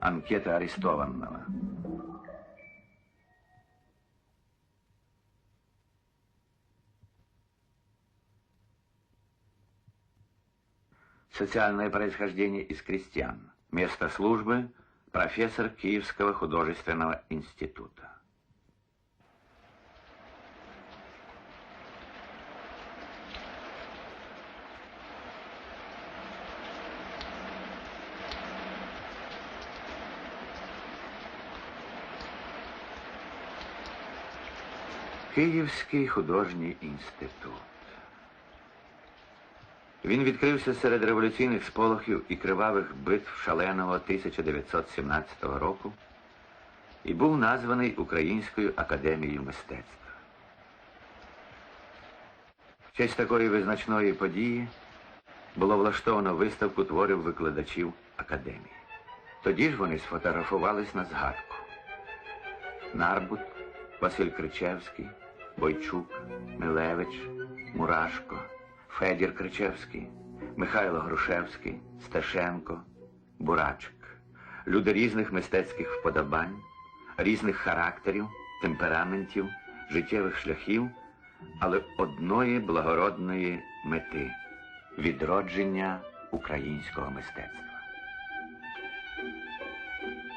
Анкета арестованного. Социальное происхождение из крестьян. Место службы – профессор Киевского художественного института. Київський художній інститут. Він відкрився серед революційних сполохів і кривавих битв шаленого 1917 року і був названий Українською академією мистецтва. В честь такої визначної події було влаштовано виставку творів викладачів академії. Тоді ж вони сфотографувались на згадку. Нарбут, Василь Кричевський, Бойчук, Милевич, Мурашко, Федір Кричевський, Михайло Грушевський, Сташенко, Бурачик. Люди різних мистецьких вподобань, різних характерів, темпераментів, життєвих шляхів, але одної благородної мети відродження українського мистецтва.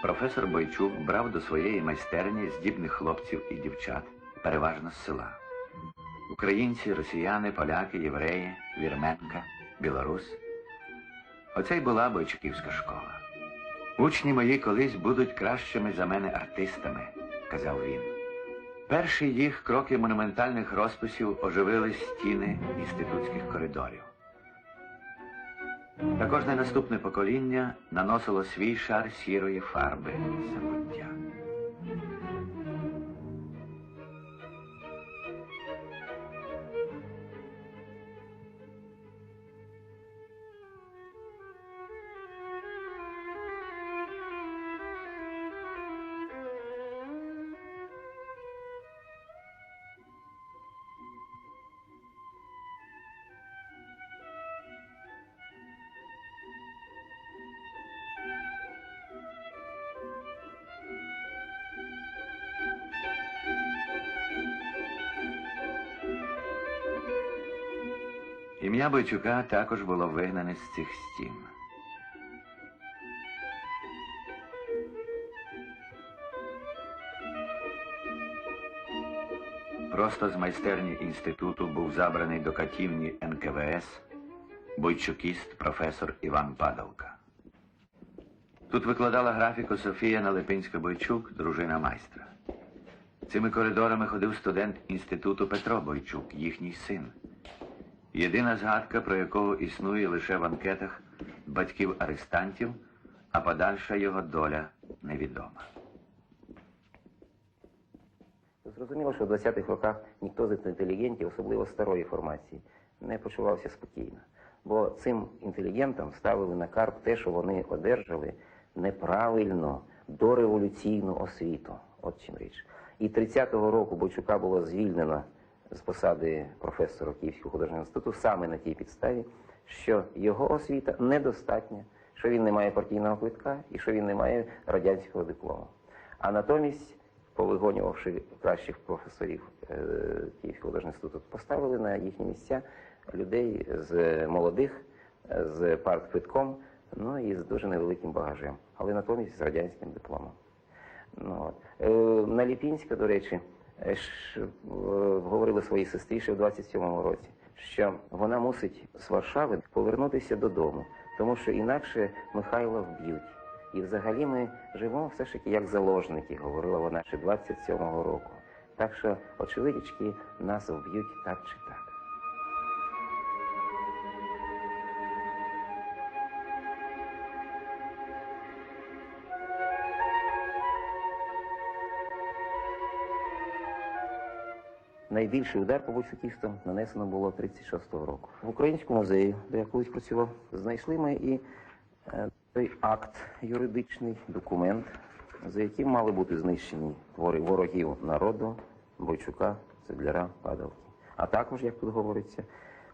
Професор Бойчук брав до своєї майстерні здібних хлопців і дівчат, переважно з села. Українці, росіяни, поляки, євреї, вірменка, білорус. Оце й була Бойчуківська школа. Учні мої колись будуть кращими за мене артистами, казав він. Перші їх кроки монументальних розписів оживили стіни інститутських коридорів. Та кожне наступне покоління наносило свій шар сірої фарби Ім'я Бойчука також було вигнане з цих стін. Просто з майстерні інституту був забраний до катівні НКВС бойчукіст професор Іван Падалка. Тут викладала графіку Софія Налипинська-Бойчук, дружина майстра. Цими коридорами ходив студент інституту Петро Бойчук, їхній син. Єдина згадка, про якого існує лише в анкетах батьків арестантів, а подальша його доля невідома. Зрозуміло, що в 20-х роках ніхто з інтелігентів, особливо старої формації, не почувався спокійно. Бо цим інтелігентам ставили на карп те, що вони одержали неправильно дореволюційну освіту. От чим річ. І 30-го року Бойчука було звільнено з посади професора Київського художнього інституту саме на тій підставі, що його освіта недостатня, що він не має партійного квитка і що він не має радянського диплому. А натомість, повигонювавши кращих професорів е, Київського художнього інституту, поставили на їхні місця людей з молодих, з партквитком, ну і з дуже невеликим багажем, але натомість з радянським дипломом. Ну. Е, Наліпінська, до речі, е, е, говорила своїй сестрі ще в 27-му році, що вона мусить з Варшави повернутися додому, тому що інакше Михайла вб'ють. І взагалі ми живемо все ж таки як заложники, говорила вона ще 27-го року. Так що, очевидячки, нас вб'ють так чи так. Найбільший удар по бойчукістам нанесено було 36-го року. В Українському музеї, де я колись працював, знайшли ми і е, той акт юридичний документ, за яким мали бути знищені твори ворогів народу, Бойчука, Цедляра, Падалки. А також, як тут говориться,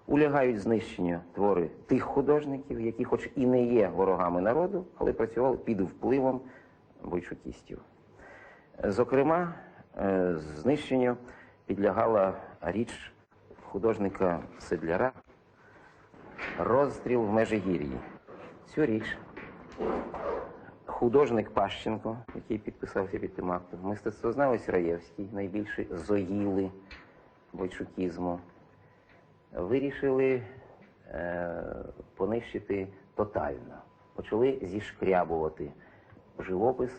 Улягають знищенню твори тих художників, які хоч і не є ворогами народу, але працювали під впливом бойчукістів. Зокрема, е, знищенню підлягала річ художника Седляра Розстріл в Межигір'ї. Цю річ художник Пащенко, який підписався під тим актом, мистецтвознавець Раєвський, найбільший зоїли бойчукізму, вирішили е, понищити тотально. Почали зішкрябувати живопис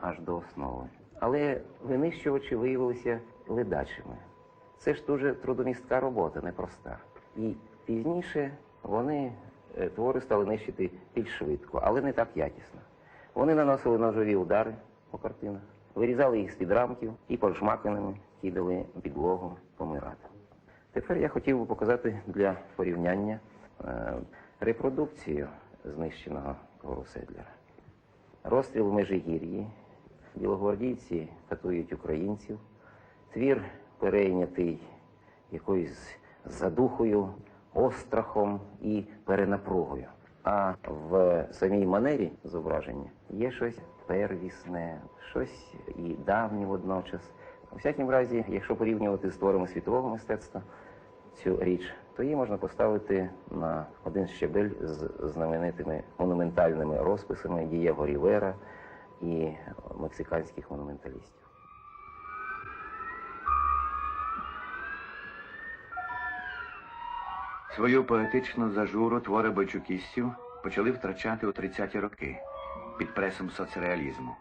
аж до основи. Але винищувачі виявилися ледачими. Це ж дуже трудомістка робота, непроста. І пізніше вони е, твори стали нищити більш швидко, але не так якісно. Вони наносили ножові удари по картинах, вирізали їх з-під рамків і поджмаканими кидали підлогу помирати. Тепер я хотів би показати для порівняння е, репродукцію знищеного твору Седлера. Розстріл в Межигір'ї. Білогвардійці катують українців. Твір перейнятий якоюсь задухою, острахом і перенапругою. А в самій манері зображення є щось первісне, щось і давнє водночас. У всякому разі, якщо порівнювати з творами світового мистецтва цю річ, то її можна поставити на один щебель з знаменитими монументальними розписами Дієго Рівера і мексиканських монументалістів. Свою поетичну зажуру твори бойчукістів почали втрачати у 30-ті роки під пресом соцреалізму,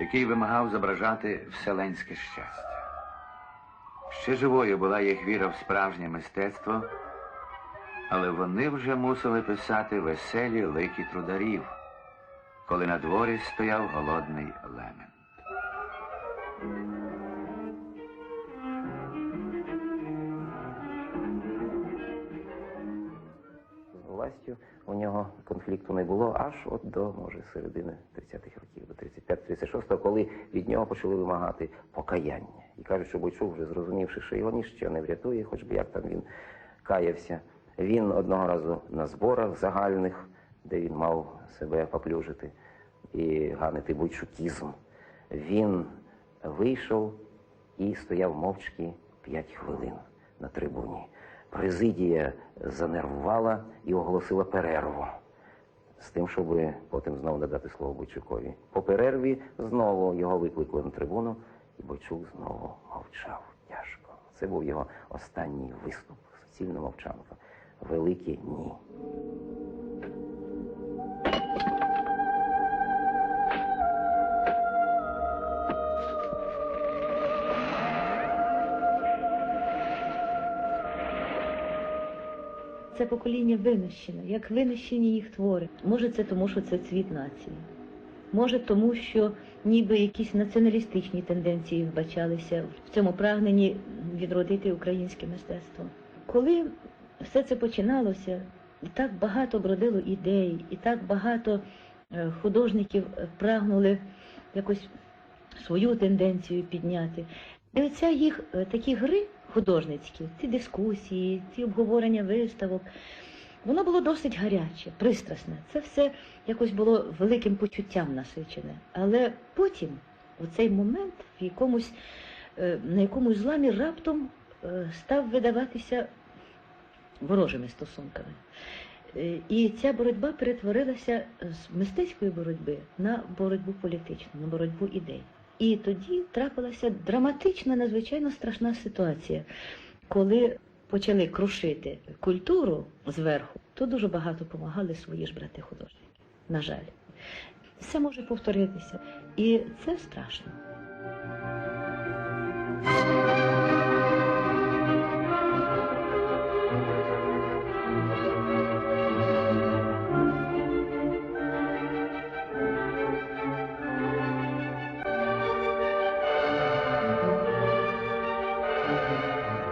який вимагав зображати вселенське щастя. Ще живою була їх віра в справжнє мистецтво, але вони вже мусили писати веселі лики трударів, коли на дворі стояв голодний лемент. Властю у нього конфлікту не було аж от до може середини 30-х років, до 35-36, коли від нього почали вимагати покаяння. І кажуть, що Бойчук, вже зрозумівши, що його ніщо не врятує, хоч би як там він каявся. Він одного разу на зборах загальних, де він мав себе поплюжити і ганити бойчукізм, він вийшов і стояв мовчки 5 хвилин на трибуні. Президія занервувала і оголосила перерву з тим, щоб потім знову надати слово Бойчукові. По перерві знову його викликали на трибуну, і Бойчук знову мовчав тяжко. Це був його останній виступ, суцільна мовчанка. Велике ні. Це покоління винищене, як винищені їх твори. Може, це тому, що це цвіт нації. Може, тому що ніби якісь націоналістичні тенденції вбачалися в цьому прагненні відродити українське мистецтво. Коли все це починалося, так багато бродило ідей, і так багато е, художників е, прагнули якось свою тенденцію підняти. І оця їх е, такі гри художницькі, ці дискусії, ці обговорення виставок, воно було досить гаряче, пристрасне. Це все якось було великим почуттям насичене. Але потім, у цей момент, в якомусь, е, на якомусь зламі раптом е, став видаватися ворожими стосунками. Е, І ця боротьба перетворилася з мистецької боротьби на боротьбу політичну, на боротьбу ідей. І тоді трапилася драматична, надзвичайно страшна ситуація, коли почали крушити культуру зверху, то дуже багато допомагали свої ж брати художники. На жаль, все може повторитися, і це страшно.